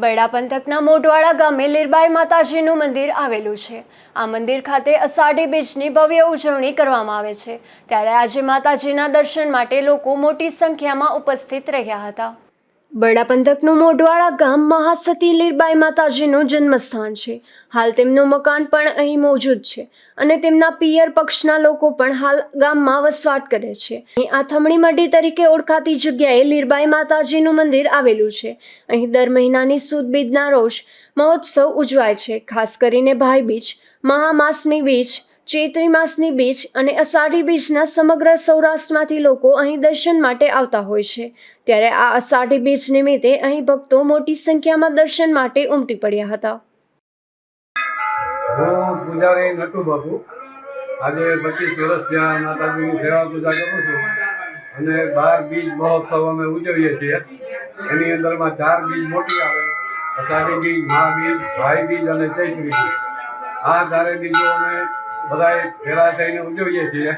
બરડા પંથકના મોઢવાડા ગામે લીરબાઈ માતાજીનું મંદિર આવેલું છે. આ મંદિર ખાતે અષાઢી બીજની ભવ્ય ઉજવણી કરવામાં આવે છે. ત્યારે આજે માતાજીના દર્શન માટે લોકો મોટી સંખ્યામાં ઉપસ્થિત રહ્યા હતા. બરડા પંથકનું મોઢવાડા ગામ મહાસતી લીરબાઈ માતાજીનું જન્મસ્થાન છે. હાલ તેમનું મકાન પણ અહીં મોજૂદ છે અને તેમના પિયર પક્ષના લોકો પણ હાલ ગામમાં વસવાટ કરે છે. અહીં આથમણી મઢી તરીકે ઓળખાતી જગ્યાએ લીરબાઈ માતાજીનું મંદિર આવેલું છે. અહીં દર મહિનાની સુદ રોજ મહોત્સવ ઉજવાય છે. ખાસ કરીને ભાઈ બીજ, મહામાસની બીજ ચૈત્રી માસની બીચ અને અષાઢી બીચના સમગ્ર સૌરાષ્ટ્રમાંથી લોકો અહીં દર્શન માટે આવતા હોય છે. ત્યારે આ અષાઢી બીચ નિમિત્તે અહીં ભક્તો મોટી સંખ્યામાં દર્શન માટે ઉમટી પડ્યા હતા. આજે પચીસ વર્ષ ત્યાં માતાજીની સેવા પૂજા કરું છું. અને બાર બીજ મહોત્સવ અમે ઉજવીએ છીએ. એની અંદરમાં ચાર બીજ મોટી આવે. અષાઢી બીજ, મહાબીજ, ભાઈ બીજ અને ચૈત્રી બીજ. આ ચારે બીજો અમે બધાએ ભેળા થઈને ઉજવીએ છીએ.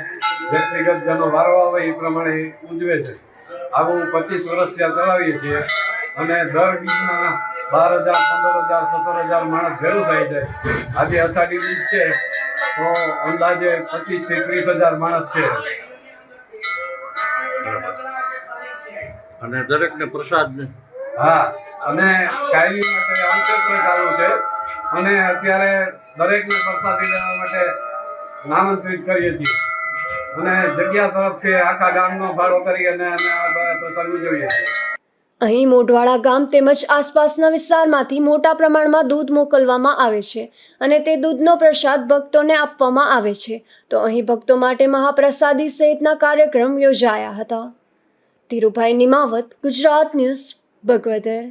વ્યક્તિગત જેનો વારો આવે એ પ્રમાણે ઉજવે છે. આવું પચીસ વર્ષ ત્યાં ચલાવીએ છીએ અને દર બીજના બાર હજાર પંદર હજાર સત્તર હજાર માણસ ભેરું થાય છે. આજે અષાઢી બીજ છે તો અંદાજે પચીસથી ત્રીસ હજાર માણસ છે. અને દરેકને પ્રસાદ હા અને કાયમી માટે અંતર ચાલુ છે. અને અત્યારે દરેકને પ્રસાદી લેવા માટે નામાંકિત કરીએ છીએ. અને જગ્યા તરફથી આખા ગામનો ભાડો કરી અને પ્રસંગ ઉજવીએ છીએ. અહીં મોઢવાડા ગામ તેમજ આસપાસના વિસ્તારમાંથી મોટા પ્રમાણમાં દૂધ મોકલવામાં આવે છે અને તે દૂધનો પ્રસાદ ભક્તોને આપવામાં આવે છે. તો અહીં ભક્તો માટે મહાપ્રસાદી સહિતના કાર્યક્રમ યોજાયા હતા. ધીરુભાઈ નિમાવત, ગુજરાત ન્યૂઝ ભગવદર